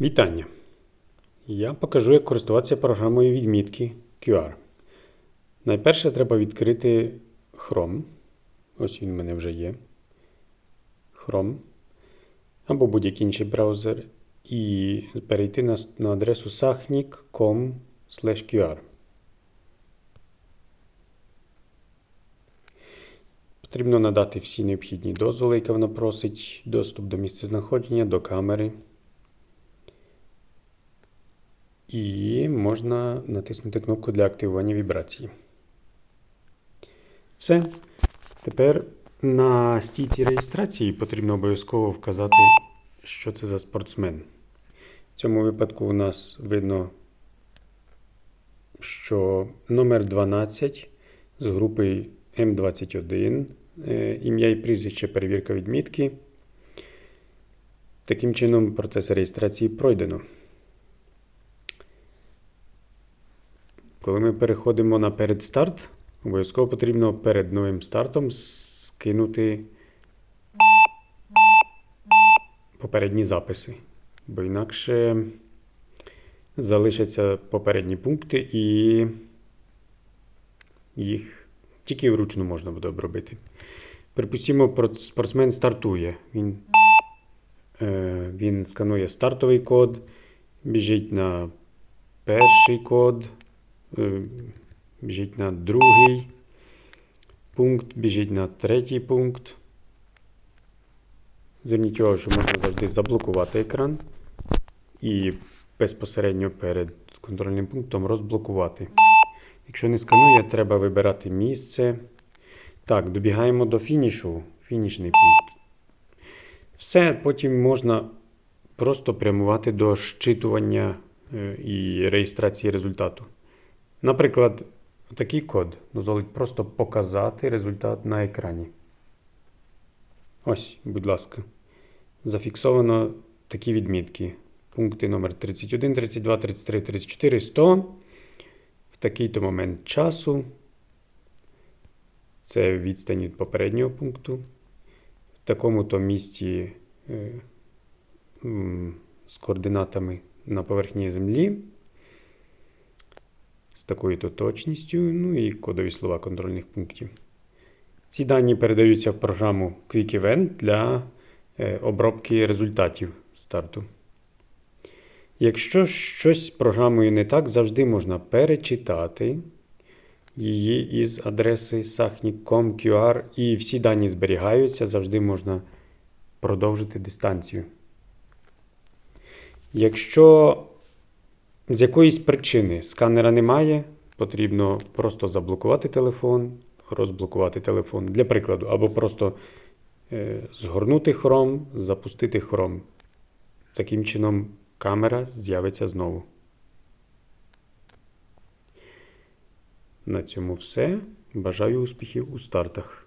Вітання! Я покажу, як користуватися програмою відмітки QR. Найперше треба відкрити Chrome. Ось він в мене вже є. Chrome. Або будь-який інший браузер. І перейти на, на адресу sachnik.com qr. Потрібно надати всі необхідні дозволи, які вона просить, доступ до місця знаходження, до камери. І можна натиснути кнопку для активування вібрації. Все. Тепер на стійці реєстрації потрібно обов'язково вказати, що це за спортсмен. В цьому випадку у нас видно, що номер 12 з групи М21, е, ім'я і прізвище перевірка відмітки. Таким чином, процес реєстрації пройдено. Коли ми переходимо на передстарт, обов'язково потрібно перед новим стартом скинути попередні записи, бо інакше залишаться попередні пункти і їх тільки вручну можна буде обробити. Припустимо, спортсмен стартує. Він, е, він сканує стартовий код, біжить на перший код, біжить на другий пункт, біжить на третій пункт. Зверніть увагу, що можна завжди заблокувати екран і безпосередньо перед контрольним пунктом розблокувати. Якщо не сканує, треба вибирати місце. Так, добігаємо до фінішу. Фінішний пункт. Все, потім можна просто прямувати до щитування е, і реєстрації результату. Наприклад, такий код дозволить просто показати результат на екрані. Ось, будь ласка. Зафіксовано такі відмітки. Пункти номер 31, 32, 33, 34, 100. В такий-то момент часу. Це відстань від попереднього пункту. В такому-то місці е, з координатами на поверхні Землі. Такою-то точністю, ну і кодові слова контрольних пунктів. Ці дані передаються в програму Quick Event для е, обробки результатів старту. Якщо щось з програмою не так, завжди можна перечитати її із адреси sachnik.com.qr і всі дані зберігаються, завжди можна продовжити дистанцію. Якщо з якоїсь причини сканера немає, потрібно просто заблокувати телефон, розблокувати телефон для прикладу, або просто е, згорнути Chrome, запустити Chrome. Таким чином камера з'явиться знову. На цьому все. Бажаю успіхів у стартах.